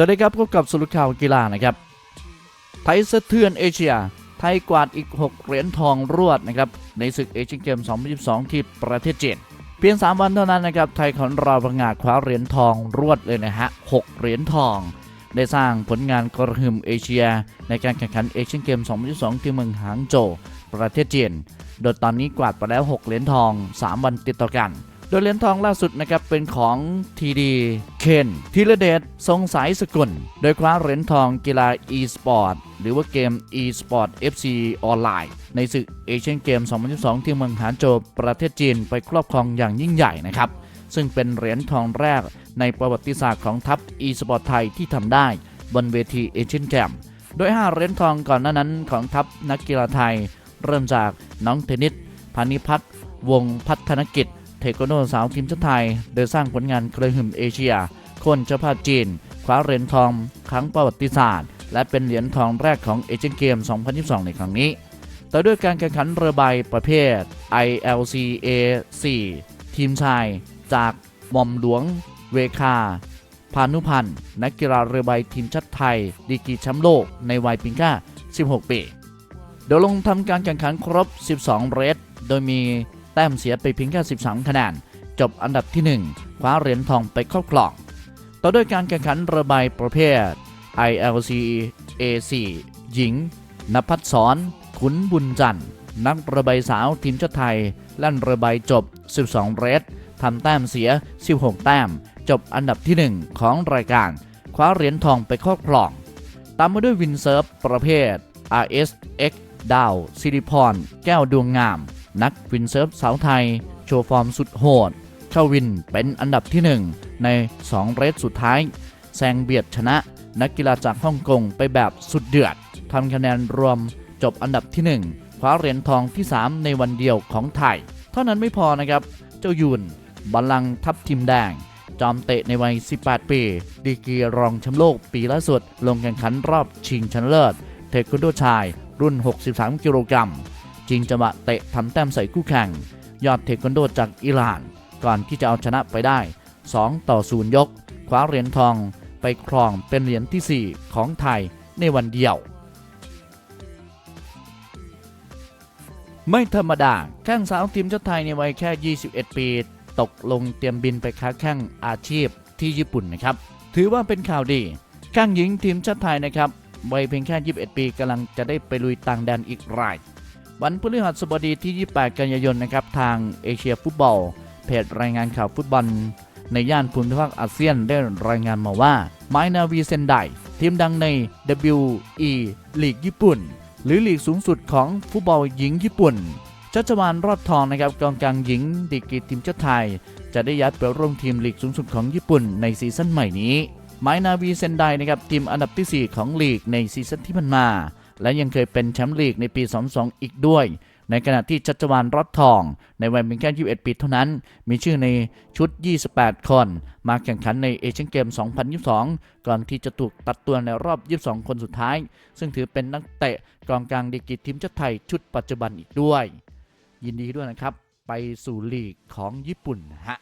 สวัสดีครับพบกับสรุปข่าวกีฬานะครับ ไทยสะเทือนเอเชีย ไทยกวาดอีก 6 เหรียญทองรวดนะครับในศึกเอเชียนเกม 2022 ที่ประเทศจีนเพียง 3 วันเท่านั้นนะครับไทยของเราประงาดคว้าเหรียญทองรวดเลยนะฮะ 6 เหรียญทอง ได้สร้างผลงานกระหึ่มเอเชีย ในการแข่งขันเอเชียนเกม 2022 ที่เมืองหางโจวประเทศจีนโดยตอนนี้กวาดไปแล้ว 6 เหรียญทอง 3 วันติดต่อกัน โดยเหรียญทองล่าสุดนะครับเป็นของทีดีเคนธีรเดชทรงสายสกุล โดยคว้าเหรียญทองกีฬา e-sport หรือว่าเกม e-sport FC ออนไลน์ ในศึกเอเชียนเกม 2022 ที่เมืองหานโจวประเทศจีนไปครอบครองอย่างยิ่งใหญ่นะครับซึ่งเป็นเหรียญทองแรกในประวัติศาสตร์ของทัพ e-sport ไทยที่ทำได้บนเวทีเอเชียนเกมโดย 5 เหรียญทองก่อนหน้านั้นของทัพนักกีฬาไทย เริ่มจากน้องเทนนิสพานิพัฒน์วงศ์พัฒนกิจ เทควันโดสาวทีมชาติไทยโดยสร้างผลงานกระหึ่มเอเชีย คนเจ้าภาพจีนคว้าเหรียญทองครั้งประวัติศาสตร์ และเป็นเหรียญทองแรกของเอเชียนเกม 2022 ในครั้งนี้ต่อด้วยการแข่งขันเรือใบประเภท ILCA 4 ทีมชาย จากหม่อมหลวง เวคา พานุพันธ์ นักกีฬาเรือใบทีมชาติไทย ดีกรีแชมป์โลกในวัยเพียงแค่16 ปีโดยลงทำการแข่งขันครบ 12 เรสโดยมี ต้มเสียไปเพียงแค่ 13 คะแนน จบอันดับที่ 1 คว้าเหรียญทองไปครอบครอง ต่อด้วยการแข่งขันเรือใบประเภท ILC A4 หญิงนภัสสรขุนบุญจันทร์ นักเรือใบสาวทีมชาติไทยแล่นเรือใบจบ 12 เรสทำแต้มเสีย 16 แต้ม จบอันดับที่ 1 ของรายการ คว้าเหรียญทองไปครอบครอง ตามมาด้วยวินเซิร์ฟประเภท RSX ดาว สิริพร แก้วดวงงาม นักวินเซิร์ฟสาวไทย โชว์ฟอร์มสุดโหด เข้าวินเป็นอันดับที่ 1 ใน 2 เรสสุดท้าย แซงเบียดชนะ นักกีฬาจากฮ่องกงไปแบบสุดเดือดทำคะแนนรวมจบอันดับที่ 1 คว้าเหรียญทองที่ 3 ในวันเดียวของไทย เท่านั้นไม่พอนะครับ เจ้ายุนบัลลังทัพทีมแดง จอมเตะในวัย 18 ปี ดีกีรองแชมป์โลกปีล่าสุด ลงแข่งขันรอบชิงชนะเลิศ เทควันโดชายรุ่น 63 กิโลกรัม จริงจังหวะเตะทำแต้มใส่คู่แข่ง ยอดเทควันโดจากอิหร่าน ก่อนที่จะเอาชนะไปได้ 2 ต่อ 0 ยก คว้าเหรียญทองไปครองเป็นเหรียญทีสี่ 4 ของไทยในวันเดียว ไม่ธรรมดา แข้งสาวทีมชาติไทยในวัยแค่ 21 ปี ตกลงเตรียมบินไปค้าแข้งอาชีพที่ญี่ปุ่นนะครับ ถือว่าเป็นข่าวดีแข้งหญิงทีมชาติไทยนะครับวัยเพียงแค่ 21 ปีกำลังจะได้ไปลุยต่างแดนอีกราย วันพฤหัสบดีที่ 28 กันยายนนะครับทางเอเชียฟุตบอล เพจรายงานข่าวฟุตบอล ในย่านภูมิภาคอาเซียนได้รายงานมาว่าไมนาวีเซนไดทีมดังใน WE ลีกญี่ปุ่น หรือลีกสูงสุดของฟุตบอลหญิงญี่ปุ่นชัชวานรอดทองนะครับกองกลางหญิงดีกรีทีมชาติไทย จะได้ย้ายไปร่วมทีมลีกสูงสุดของญี่ปุ่นในซีซั่นใหม่นี้ไมนาวีเซนไดนะครับทีมอันดับที่ 4 ของลีกในซีซั่นที่ผ่านมา และยังเคยเป็นแชมป์ลีกในปี 22 อีกด้วย ในขณะที่ชัชวานรอดทอง ในวัยเพียงแค่ 21 ปีเท่านั้น มีชื่อในชุด 28 คน มาแข่งขันในเอเชียนเกม 2022 ก่อนที่จะถูกตัดตัวในรอบ 22 คนสุดท้าย ซึ่งถือเป็นนักเตะกองกลางดีกรีทีมชาติไทยชุดปัจจุบันอีกด้วย ยินดีด้วยนะครับ ไปสู่ลีกของญี่ปุ่นนะฮะ